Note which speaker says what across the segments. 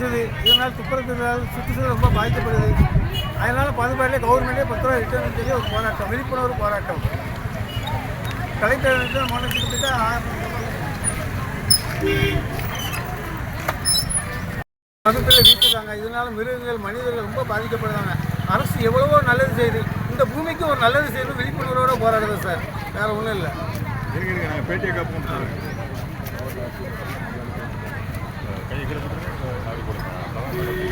Speaker 1: கசிவு இதனால் துப்புரத்தினால் சுற்றுச்சூழல் ரொம்ப பாதிக்கப்படுது. அதனால் பதிப்பாட்டில் கவர்மெண்ட்டே பத்து ரூபா ரிட்டர்ன் சொல்லி ஒரு போராட்டம் விழிப்புணர்வு போராட்டம். கலெக்டர் மாநிலத்துக்கு மகத்தில் வீட்டுறாங்க இதனால் மிருகங்கள் மனிதர்கள் ரொம்ப பாதிக்கப்படுறாங்க. அரசு எவ்வளவோ நல்லது செய்யுது இந்த பூமிக்கு ஒரு நல்லது செய்யணும் விழிப்புணர்வோட போராடுது சார். வேற ஒன்றும் இல்லை.
Speaker 2: பேட்டியை காப்போம். போடுங்க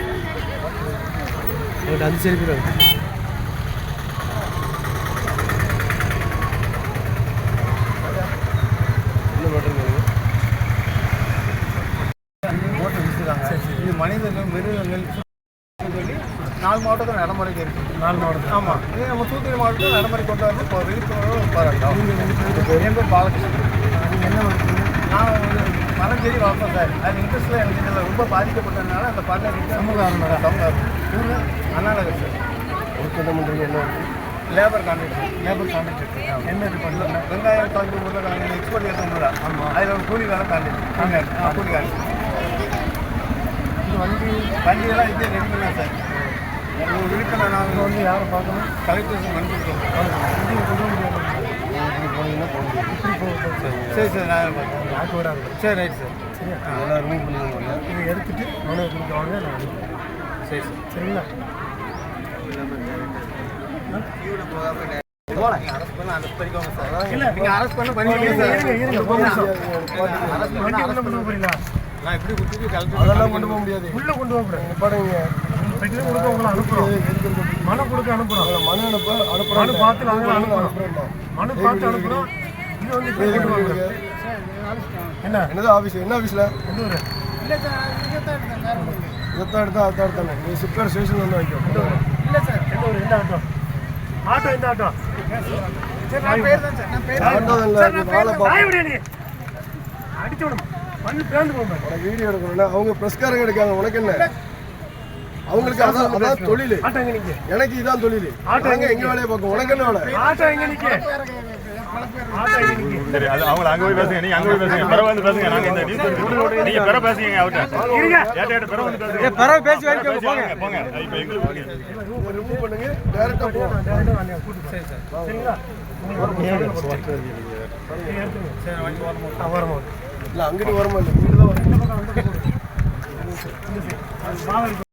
Speaker 3: அது சரி
Speaker 1: இது மனிதர்கள் மிருகங்கள் சொல்லி நாலு மாவட்டத்தில் நடைமுறைக்கு இருக்கு
Speaker 3: நாலு மாவட்டம்
Speaker 1: ஆமாம் இது நம்ம தூத்துக்குடி மாவட்டத்தில் நடைமுறை கொண்டு வந்து இப்போ விழிப்புணர்வு போராட்டம் என் பேர் பாலகிருஷ்ணன்
Speaker 3: நீங்கள் என்ன பண்ணுறீங்க
Speaker 1: நான் வந்து செடி வளர்ப்பேன் சார். அது இன்ட்ரெஸ்ட்டில் எனக்கு இதில் ரொம்ப பாதிக்கப்பட்டதுனால அந்த பண்ண
Speaker 3: சமூக ஆர்வலரா?
Speaker 1: சமூக ஊர் அண்ணா நகர் சார்.
Speaker 3: ஒர்க் என்ன? பண்ணுறீங்க என்ன
Speaker 1: லேபர் கான்ட்ராக்ட்
Speaker 3: லேபர் கான்ட்ராக்ட் என்ன இது பண்ணுறீங்க
Speaker 1: வெங்காயம் காய்ச்சி உருளைக்கிழங்கு எக்ஸ்போர்ட் ஏற்றமுடியல ஆமாம் அதில் ஒரு கூலி வேலை கான்ட்ராக்ட் கான்ட்ராக்ட் கூலி கான்ட்ராக்ட்
Speaker 3: இது வண்டி
Speaker 1: வண்டியெல்லாம் இதே ரெடி பண்ணலாம் சார்.
Speaker 3: இப்போ
Speaker 1: நாங்கள்
Speaker 3: வந்து யாரை பார்க்கணும்?
Speaker 1: கலெக்டர்ஸ் கொடுக்குறோம்
Speaker 3: வண்டியை கொண்டு வர சரி
Speaker 1: சரி நான்
Speaker 3: விடாது
Speaker 1: சரி ரைட் சார்.
Speaker 3: சரியா? அதெல்லாம் ரிமூவ் பண்ணிடுவாங்க இதை எடுத்துட்டு மனு கொடுத்தவங்க நான்.
Speaker 1: சரி சார்.
Speaker 3: சரிங்களா? கொண்டு அதெல்லாம் போக முடியாது. உள்ள கொண்டு போக பெட்டில கொடுக்க உங்களை அனுப்புறோம். மனு கொடுக்க அனுப்புறோம். மனு அனுப்ப அனுப்புறோம் மனு பார்த்து நாங்கள் அனுப்புறோம். மனு பார்த்து அனுப்புறோம். இது வந்து. என்ன?
Speaker 4: என்னது ஆஃபீஸ் என்ன ஆஃபீஸில்
Speaker 1: இல்லை.
Speaker 4: இதைத்தான் எடுத்தா அதான் நீ சிப்கார் ஸ்டேஷன் வந்து வைக்கும்
Speaker 1: இல்லை sir.
Speaker 3: Auto? Auto auto?
Speaker 4: Auto வாழை
Speaker 3: அடிச்சு விடும் போகும்
Speaker 4: உனக்கு வீடியோ எடுக்கணும்னா அவங்க ப்ரெஸ்காரங்க எடுக்காங்க உனக்கு என்ன? அவங்களுக்கு அதான் அதான் தொழில்.
Speaker 3: ஆட்டோ
Speaker 4: எனக்கு இதான் தொழில். நாங்க எங்க வேலையை பார்க்கோம்? உனக்கு என்ன வேலை?
Speaker 3: ஆட்டோ ஆட்டோ எங்க நிக்க
Speaker 2: சரி அது அவங்கள அங்கே போய் பேசுங்க நீங்கள் அங்கே போய் பேசுங்க. பிற வந்து பேசுங்க. நாங்கள் இந்த நியூஸ் நீங்கள் பிற பேசுங்க அவர்கிட்ட.
Speaker 3: இருங்க.
Speaker 2: ஏட்ட ஏட்ட பிற வந்து பேசுங்க.
Speaker 1: பிற பேசி
Speaker 2: பேசி வாங்க, போங்க. இப்போ எங்களுக்கு
Speaker 4: ரிமூவ் பண்ணுங்க
Speaker 3: சரி. சார் சரிங்களா
Speaker 1: சரி.
Speaker 3: வரமா
Speaker 4: இல்லை அங்கிட்டு வரமா இல்லை இங்கிட்டு தான்
Speaker 3: மாவரி